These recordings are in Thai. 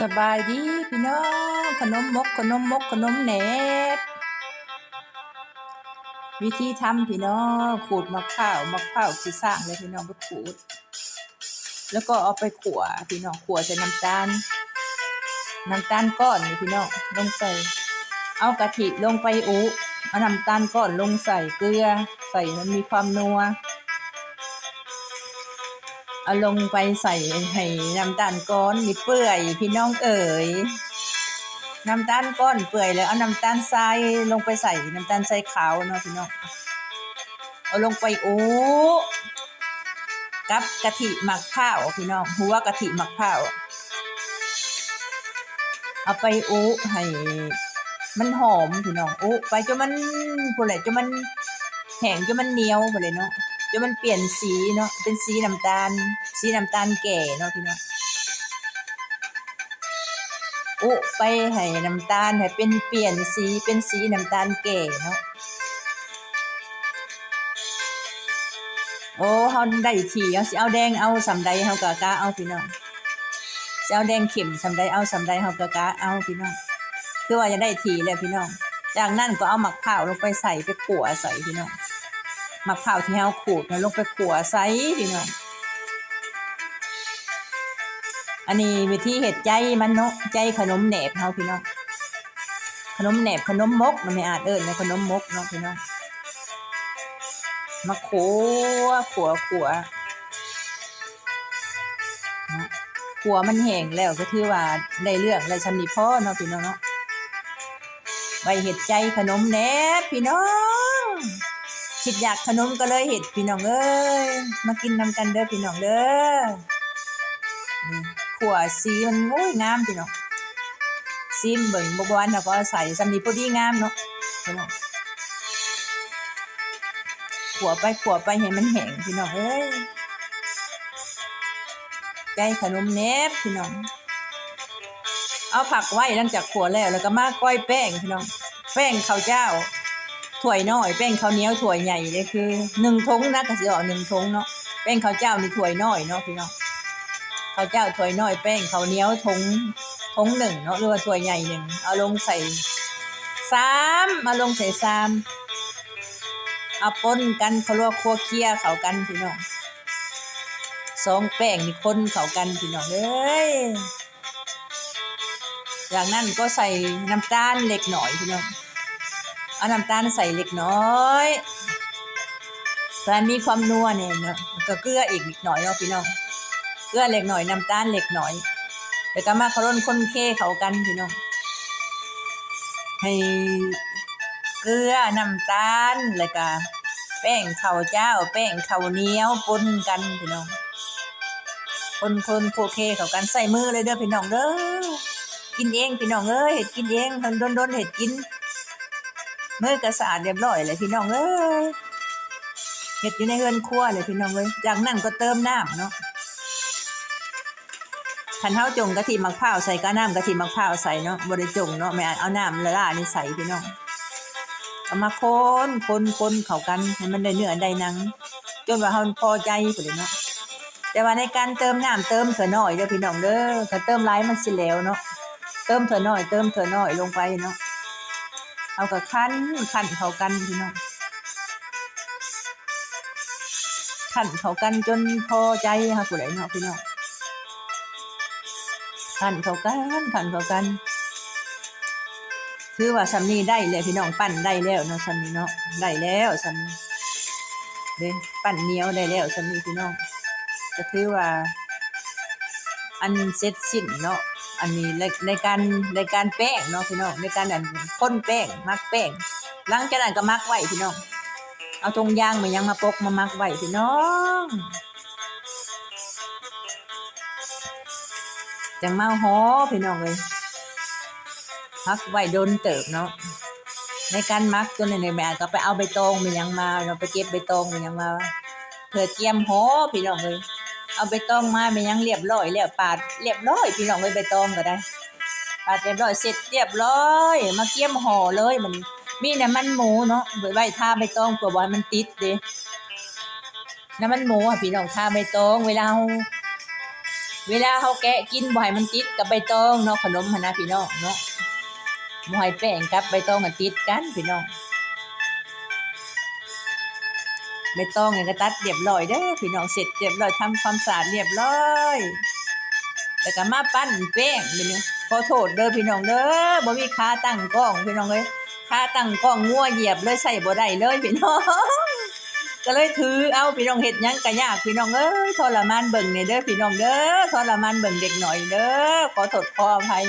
สบายดีพี่น้อง ขนมมกขนมมกขนมแหนบ วิธีทำพี่น้องขูดมะพร้าวมะพร้าวที่สร้างเลยพี่น้องไปขูด แล้วก็เอาไปขั่วพี่น้องขั่วใส่น้ำตาล น้ำตาลก้อนนี่พี่น้องลงใส่ เอากะทิลงไปอุเอาน้ำตาลก้อนลงใส่เกลือ ใส่มันมีความนัว เอาลงไปใส่ให้น้ำตาลก้อนนี่เปื่อย พี่น้องเอ๋ยน้ำตาลก้อนเปื่อยแล้วเอาน้ำตาลทรายลงไปใส่น้ำตาลทรายขาวเนาะพี่น้องเอาลงไปโอ้กับกะทิหมักข้าวพี่น้องหัวกะทิหมักข้าวเอาไปอุให้มันหอมพี่น้องอุไปจนมันพูดแหละจนมันแห้งจนมันเหนียวพูดเลยเนาะ จนมันเปลี่ยนสีเนาะเป็นสีน้ำตาล สีน้ำตาลแก่เนาะพี่เนาะอุไปให้น้ำตาลให้เป็นเปลี่ยนสีเป็นสีน้ำตาลแก่เนาะโอ้เฮาได้ทีเอาสิเอาแดงเอาสำใดเฮาก็กะเอาพี่น้องสิเอาแดงเข็มสำใดเอาสำใดเฮาก็กะเอาพี่น้องคือว่าจะได้ทีแล้วพี่น้อง จากนั้นก็เอาหมักข้าวลงไปใส่ไปขั่วใส่พี่น้อง มะพร้าวที่เฮาขูดนะลงไปขัวใส่พี่น้องอันนี้วิธีเฮ็ดใจมันเนาะใจขนมแหนบเฮาพี่น้องขนมแหนบขนมมกมันไม่อาจเอิ้นนะขนมมกเนาะพี่น้องมาขัวขัวขัวขัวมันแห้งแล้วก็ถือว่าได้เรื่องได้ชำนิพอเนาะพี่น้องเนาะไว้เฮ็ดใจขนมแหนบพี่น้อง คิดอยากขนมก็เลยเห็ดพี่น้องเอ้ยมากินนำกันเด้อพี่น้องเด้อขั่วสีมันโอ้ยงามพี่น้องซีมเบิ่งบ่บ่อันแล้วก็ใส่สำนีพอดีงามเนาะพี่น้องขั่วไปขั่วไปให้มันแห้งพี่น้องเอ้ยไก่ขนมเนบพี่น้อง เอาผักไว้หลังจากขัวแล้วแล้วก็มาก้อยแป้งพี่น้อง แป้งข้าวเจ้า ถ้วยน้อยแป้งข้าวเหนียวถ้วยใหญ่เลยคือหนึ่งทงนะก็สิออกหนึ่งทงเนาะแป้งข้าวเจ้านี่ถ้วยน้อยเนาะพี่น้องข้าวเจ้าถ้วยน้อยแป้งข้าวเหนียวทงทงหนึ่งเนาะหรือว่าถ้วยใหญ่หนึ่งเอาลงใส่สามมาลงใส่สามเอาปนกันเขาเรียกว่าคั่วเคี่ยเข้ากันพี่น้องสองแป้งนี่คนเข้ากันพี่น้องเอ้ยจากนั้นก็ใส่น้ำตาลเล็กหน่อยพี่น้อง เอาน้ำตาลใส่เล็กน้อยเพื่มีความนัวเนี่ยเนาะก็เกลืออีกนิดหน่อยเนาะพี่น้อง เกลือเล็กหน่อยน้ำตาลเล็กหน่อยแล้วก็มาคารนคนเคเขากันพี่น้อง ให้เกลือน้ำตาลแล้วก็แป้งข้าวเจ้า แป้งข้าวเหนียวปนกันพี่น้องคนคนโคเคเขากันใส่มือเลยเด้อพี่น้องเด้อ กินเองพี่น้องเอ้ยเห็ดกินเองทนโดนเห็ดกิน มือกระสะอาดเรียบร้อยเลยพี่น้องเอ้ยเห็ดอยู่ในเฮือนครัวเลยพี่น้องเอ้ยจากนั้นก็เติมน้ำเนาะขันเท้าจงกะทิมะพร้าวใส่ก็น้ำกะทิมะพร้าวใส่เนาะบริจงเนาะไม่อาจเอาน้ำละลานี่ใส่พี่น้องเอามาคนคนคนเข้ากันให้มันได้เนื้อได้หนัง จนว่าเราพอใจไปเลยเนาะแต่ว่าในการเติมน้ำเติมเถอะน้อยเด้อพี่น้องเด้อถ้าเติมหลายมันสิแล้วเนาะเติมเถอะน้อยเติมเถอะน้อยลงไปเนาะ เอากับคั้นขั้นเขากันพี่น้องขั้นเขากันจนพอใจค่ะผู้ใดเนาะพี่น้องขันเขากันขันเขากัน คือว่าซัมนี่ได้เลยพี่น้องปั้นได้แล้วเนาะซัมนี่เนาะได้แล้วซัมนี่เด้ปั้นเหนียวได้แล้วซัมนี่พี่น้องก็คือว่า อันเสร็จสิ้นเนาะ อันนี้ในในการในการแป้งเนาะพี่น้องในการอันพ่นแป้งมักแป้งหลังจากนั้นก็มักไว้พี่น้องเอาตรงยางมายังมาปกมามักไว้พี่น้องจังมาหอพี่น้องเลยมักไว้โดนเติบเนาะในการมักจนในแม่ก็ไปเอาใบตองมายังมาเราไปเก็บใบตองมายังมาเพื่อเตรียมหอพี่น้องเลย เอาใบตองมามันยังเรียบร้อยแล้วปาดเรียบร้อยพี่น้องเลยใบตองก็ได้ปาดเรียบร้อยเสร็จเรียบร้อยมาเกี่ยมห่อเลยมันมีน้ำมันหมูเนาะไว้ไว้ทาใบตองเพื่อบ่ให้มันติดเด้น้ำมันหมูอะพี่น้องทาใบตองเวลาเราเวลาเฮาแกะกินบ่ให้มันติดกับใบตองเนาะขนมหนะพี่น้องเนาะบ่ให้แป้งกับใบตองมันติดกันพี่น้อง ใบตองเนี่ยก็ตัดเรียบร้อยเด้อพี่น้องเสร็จเรียบร้อยทำความสะอาดเรียบร้อยแล้วก็มาปั้นแป้งไปเนี่ยขอโทษเด้อพี่น้องเด้อบ่มีค่าตั้งกล้องพี่น้องเอ้ยค่าตั้งกล้องงัวเหยียบเลยใส่บ่ได้เลยพี่น้องก็เลยถือเอาพี่น้องเฮ็ดหยังก็ยากพี่น้องเอ้ยทรมานเบิ่งนี่เด้อพี่น้องเด้อทรมานเบิ่งเด็กหน่อยเด้อขอโทษขออภัย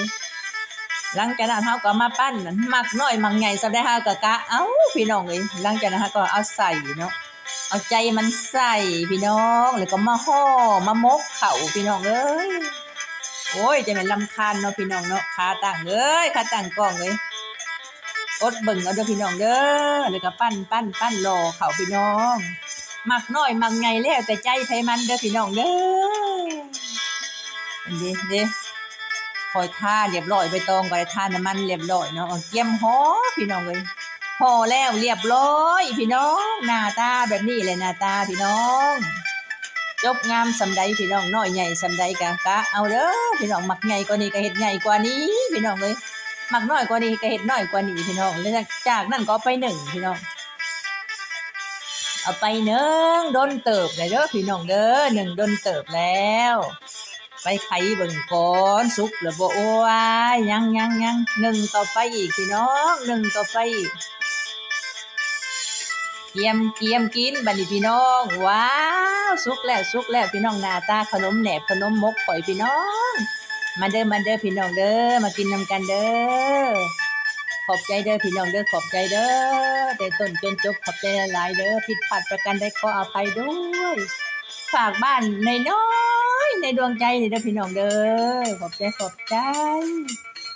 หลังจากนั้นเฮาก็มาปั้นนั่นมักน้อยมักใหญ่สัได้เฮาก็กะเอ้าพี่น้องเอ้ยหลังจากนั้นเฮาก็เอาใส่เนาะ เอาใจมันใส่พี่น้องแล้วก็มาห่อมามกเข้าพี่น้องเอ้ยโอ้ยจะแม่นลำคาญเนาะพี่น้องเนาะขาตั้งเอ้ยขาตั้งกล้องเอ้ยอดเบิ่งเอาเด้อพี่น้องเด้อแล้วก็ปั้นปั้นปั้นรอเขาพี่น้องมักน้อยมักไงแล้วแต่ใจไผมันเด้อพี่น้องเด้อเด้เด้คอยท่าเรียบร้อยใบตองก็ได้ท่าน้ำมันเรียบร้อยเนาะเกียมหอพี่น้องเอ้ย ห่อแล้วเรียบร้อย พี่น้องหน้าตาแบบนี้เลยหน้าตาพี่น้องจบงามสำใดพี่น้องน้อยใหญ่สำใดกะกะเอาเด้อพี่น้องหมักใหญ่กว่านี้ก็เฮ็ดใหญ่กว่านี้พี่น้องเอ้ยมักน้อยกว่านี้ก็เฮ็ดน้อยกว่านี้พี่น้องแล้วจากนั้นก็ไปหนึ่งพี่น้องเอาไปหนึ่งโดนเติบเลยเด้อพี่น้องเด้อหนึ่งโดนเติบแล้ว ไปไข่เบิ่งก่อนสุกหรือบ่โอ้ยยังยังยังหนึ่งต่อไปอีกพี่น้องหนึ่งต่อไปอีก กียมเกียมกินบัดนี้พี่น้อง ว้าวสุกแล้วสุกแล้วพี่น้องหน้าตาขนมแหนบขนมมกข่อยพี่น้อง มาเด้อมาเด้อพี่น้องเด้อมากินนำกันเด้อขอบใจเด้อพี่น้องเด้อขอบใจเด้อแต่ต้นจนจบขอบใจหลายๆเด้อผิดพลาดประกันได้ขออภัยด้วย ฝากบ้านในน้อยในดวงใจเด้อพี่น้องเด้อขอบใจขอบใจ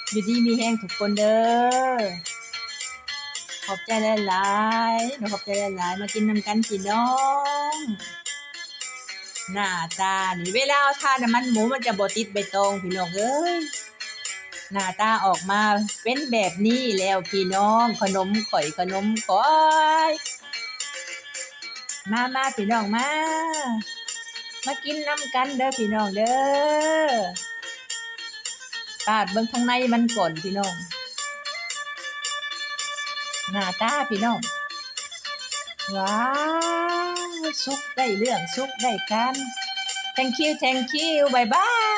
อยู่ดีมีแห้งทุกคนเด้อ อบใจหลายๆขอบใจหลายๆมากินน้ำกันพี่น้อง หน้าตานี่เวลาทานน้ำมันหมูมันจะบติดใบตองพี่น้องเอ้ยหน้าตาออกมาเป็นแบบนี้แล้วพี่น้องขนมข่อยขนมข่อยมามาพี่น้องมา มากินน้ำกันเด้อพี่น้องเด้อปาดเบิ่งข้างในมันก่อนพี่น้อง หน้าตาพี่น้องว้าวสุกได้เรื่องสุกได้กัน thank you thank you bye bye